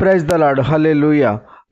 Praise దలాడు హలే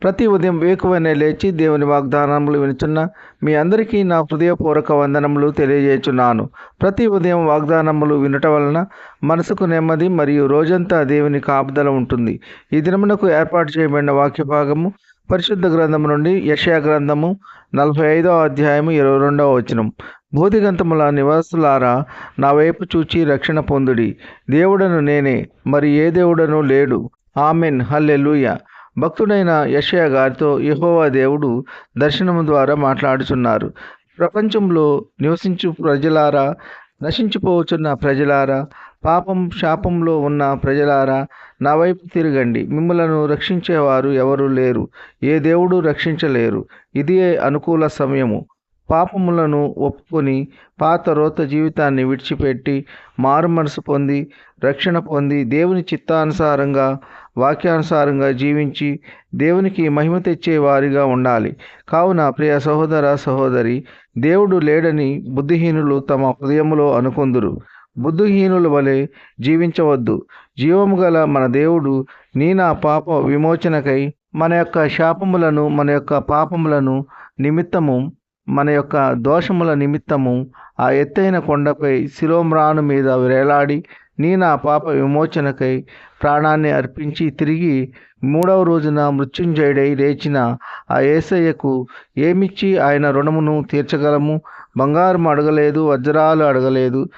ప్రతి ఉదయం వేకువనే లేచి దేవుని వాగ్దానములు వినుచున్న మీ అందరికీ నా హృదయపూర్వక వందనములు తెలియజేస్తున్నాను ప్రతి ఉదయం వాగ్దానములు వినట వలన మనసుకు నెమ్మది మరియు రోజంతా దేవుని కాపుదల ఉంటుంది. ఈ దినమునకు ఏర్పాటు చేయబడిన వాక్య భాగము పరిశుద్ధ గ్రంథము నుండి యషయా గ్రంథము నలభై ఐదవ అధ్యాయము ఇరవై రెండవ వచనం బోధిగంతముల నివాసులారా నా వైపు చూచి రక్షణ పొందుడి. దేవుడను నేనే మరి ఏ దేవుడను లేడు. ఆమెన్. హల్లెలుయ. భక్తుడైన యషయ గారితో యహోవా దేవుడు దర్శనము ద్వారా మాట్లాడుచున్నారు. ప్రపంచంలో నివసించు ప్రజలారా నశించిపోవచ్చున్న ప్రజలారా పాపం శాపంలో ఉన్న ప్రజలారా నా వైపు తిరగండి. మిమ్మలను రక్షించేవారు ఎవరు లేరు. ఏ దేవుడు రక్షించలేరు. ఇదే అనుకూల సమయము. పాపములను ఒప్పుకొని పాత రోత జీవితాన్ని విడిచిపెట్టి మారు మనసు పొంది రక్షణ పొంది దేవుని చిత్తానుసారంగా వాక్యానుసారంగా జీవించి దేవునికి మహిమ తెచ్చే వారిగా ఉండాలి. కావున ప్రియ సహోదర సహోదరి దేవుడు లేడని బుద్ధిహీనులు తమ హృదయంలో అనుకొందురు. బుద్ధిహీనుల వలె జీవించవద్దు. జీవము గల మన దేవుడు నీ నా పాప విమోచనకై మన యొక్క శాపములను మన యొక్క పాపములను నిమిత్తము మన యొక్క దోషముల నిమిత్తము ఆ ఎత్తైన కొండపై శిలోమ్రాను మీద వేలాడి నీ నా పాప విమోచనకై ప్రాణాన్ని అర్పించి తిరిగి మూడవ రోజున మృత్యుంజయుడై లేచిన ఆ ఏసయ్యకు ఏమిచ్చి ఆయన రుణమును తీర్చగలము? బంగారం అడగలేదు వజ్రాలు అడగలేదు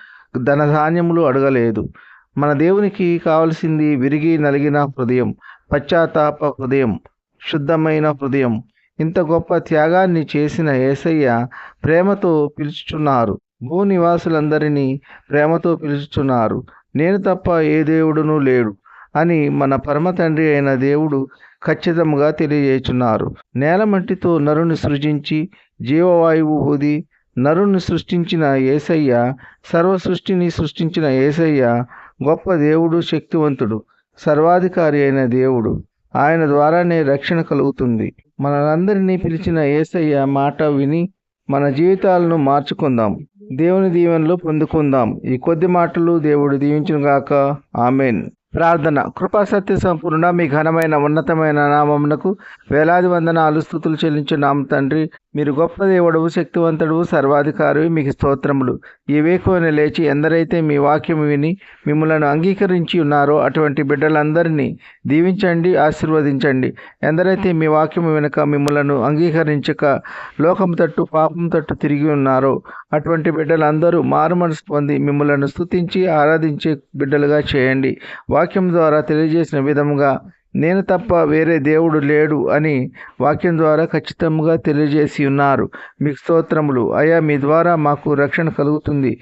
ధనధాన్యములు అడగలేదు. మన దేవునికి కావలసింది విరిగి నలిగిన హృదయం పశ్చాత్తాప హృదయం శుద్ధమైన హృదయం. ఇంత గొప్ప త్యాగాన్ని చేసిన ఏసయ్య ప్రేమతో పిలుచుచున్నారు. భూనివాసులందరినీ ప్రేమతో పిలుచుచున్నారు. నేను తప్ప ఏ దేవుడును లేడు అని మన పరమ తండ్రి అయిన దేవుడు ఖచ్చితంగా తెలియజేస్తున్నారు నేల మట్టితో నరుని సృజించి జీవవాయువు ఊది నరుని సృష్టించిన ఏసయ్య సర్వ సృష్టిని సృష్టించిన ఏసయ్య గొప్ప దేవుడు శక్తివంతుడు సర్వాధికారి అయిన దేవుడు. ఆయన ద్వారానే రక్షణ కలుగుతుంది. మనందరినీ పిలిచిన ఏసయ్య మాట విని మన జీవితాలను మార్చుకుందాం. దేవుని దీవెనలు పొందుకుందాం. ఈ కొద్ది మాటలు దేవుడు దీవించును గాక. ఆమెన్. ప్రార్థన. కృపా సత్య సంపూర్ణ మీ ఘనమైన ఉన్నతమైన నామమునకు వేలాది వందనాలు స్థుతులు చెల్లించున్నాం తండ్రి. మీరు గొప్ప దేవుడవు శక్తివంతుడు సర్వాధికారి మీకు స్తోత్రములు. ఈ లేచి ఎందరైతే మీ వాక్యం విని మిమ్మలను అంగీకరించి ఉన్నారో అటువంటి బిడ్డలందరినీ దీవించండి ఆశీర్వదించండి. ఎందరైతే మీ వాక్యం వెనుక మిమ్మలను అంగీకరించక లోకం తట్టు పాపం తట్టు తిరిగి ఉన్నారో అటువంటి బిడ్డలందరూ మారుమనసు పొంది మిమ్మలను స్తుతించి ఆరాధించే బిడ్డలుగా చేయండి. వాక్యం ద్వారా తెలియజేసిన విధముగా నేను తప్ప వేరే దేవుడు లేడు అని వాక్యం ద్వారా ఖచ్చితంగా తెలియజేసి ఉన్నారు. మీకు స్తోత్రములు. అయా మీ ద్వారా మాకు రక్షణ కలుగుతుంది.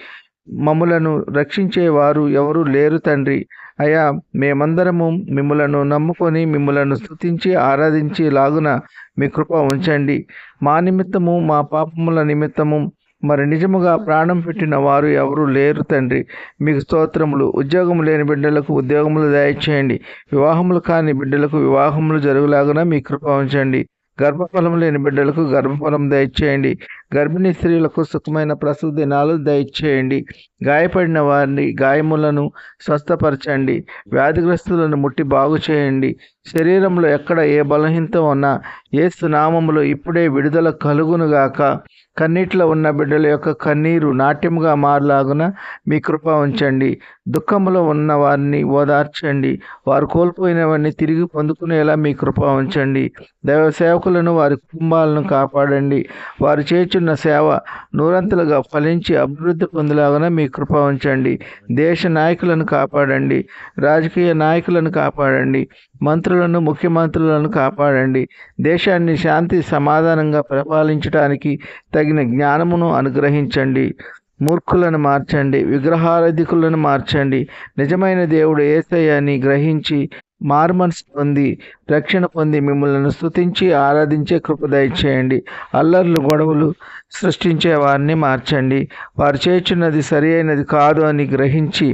మమ్ములను రక్షించేవారు ఎవరు లేరు తండ్రి. అయా మేమందరము మిమ్మలను నమ్ముకొని మిమ్మలను స్తుతించి ఆరాధించి లాగున మీ కృప ఉంచండి. మా నిమిత్తము మా పాపముల నిమిత్తము మరి నిజముగా ప్రాణం పెట్టిన వారు ఎవరు లేరు తండ్రి. మీకు స్తోత్రములు. ఉద్యోగం లేని బిడ్డలకు ఉద్యోగములు దయచేయండి వివాహములు కాని బిడ్డలకు వివాహములు జరుగులాగున మీ కృప ఉంచండి. గర్భఫలం లేని బిడ్డలకు గర్భఫలం దయచేయండి గర్భిణీ స్త్రీలకు సుఖమైన ప్రసవ దినాలు దయచేయండి గాయపడిన వారిని గాయములను స్వస్థపరచండి. వ్యాధిగ్రస్తులను ముట్టి బాగు చేయండి శరీరంలో ఎక్కడ ఏ బలహీనత ఉన్నా ఏ నామములో ఇప్పుడే విడుదల కలుగునుగాక. కన్నీటిలో ఉన్న బిడ్డల యొక్క కన్నీరు నాట్యముగా మారలాగున మీ కృప ఉంచండి. దుఃఖములో ఉన్న వారిని ఓదార్చండి. వారు కోల్పోయినవన్నీ తిరిగి పొందుకునేలా మీ కృప ఉంచండి. దైవ సేవకులను వారి కుటుంబాలను కాపాడండి. వారు చేస్తున్న సేవ నూరంతలుగా ఫలించి అభివృద్ధి పొందేలాగున మీ కృప ఉంచండి. దేశ నాయకులను కాపాడండి. రాజకీయ నాయకులను కాపాడండి. మంత్రులను ముఖ్యమంత్రులను కాపాడండి. దేశాన్ని శాంతి సమాధానంగా పరిపాలించడానికి తగిన జ్ఞానమును అనుగ్రహించండి. మూర్ఖులను మార్చండి. విగ్రహారధికులను మార్చండి. నిజమైన దేవుడు ఏసయ్యని గ్రహించి మార్మన్స్ పొంది రక్షణ పొంది మిమ్మల్ని స్థుతించి ఆరాధించే కృప దయచేయండి. అల్లర్లు గొడవలు సృష్టించే వారిని మార్చండి. వారు చేస్తున్నది సరి అయినది కాదు అని గ్రహించి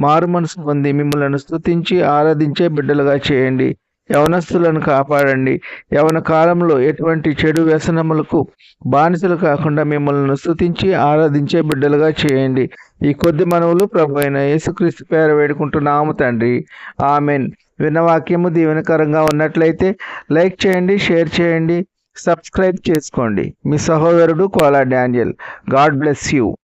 మారుమనసు పొంది మిమ్మల్ని స్థుతించి ఆరాధించే బిడ్డలుగా చేయండి. యవనస్తులను కాపాడండి. యవన కాలంలో ఎటువంటి చెడు వ్యసనములకు బానిసలు కాకుండా మిమ్మల్ని స్థుతించి ఆరాధించే బిడ్డలుగా చేయండి. ఈ కొద్ది మనవులు ప్రభు అయిన యేసుక్రీస్తు పేర వేడుకుంటున్నాము తండ్రి. ఆమెన్. వినవాక్యము దీవెనకరంగా ఉన్నట్లయితే లైక్ చేయండి షేర్ చేయండి సబ్స్క్రైబ్ చేసుకోండి. మీ సహోదరుడు Kola Daniel. God bless you.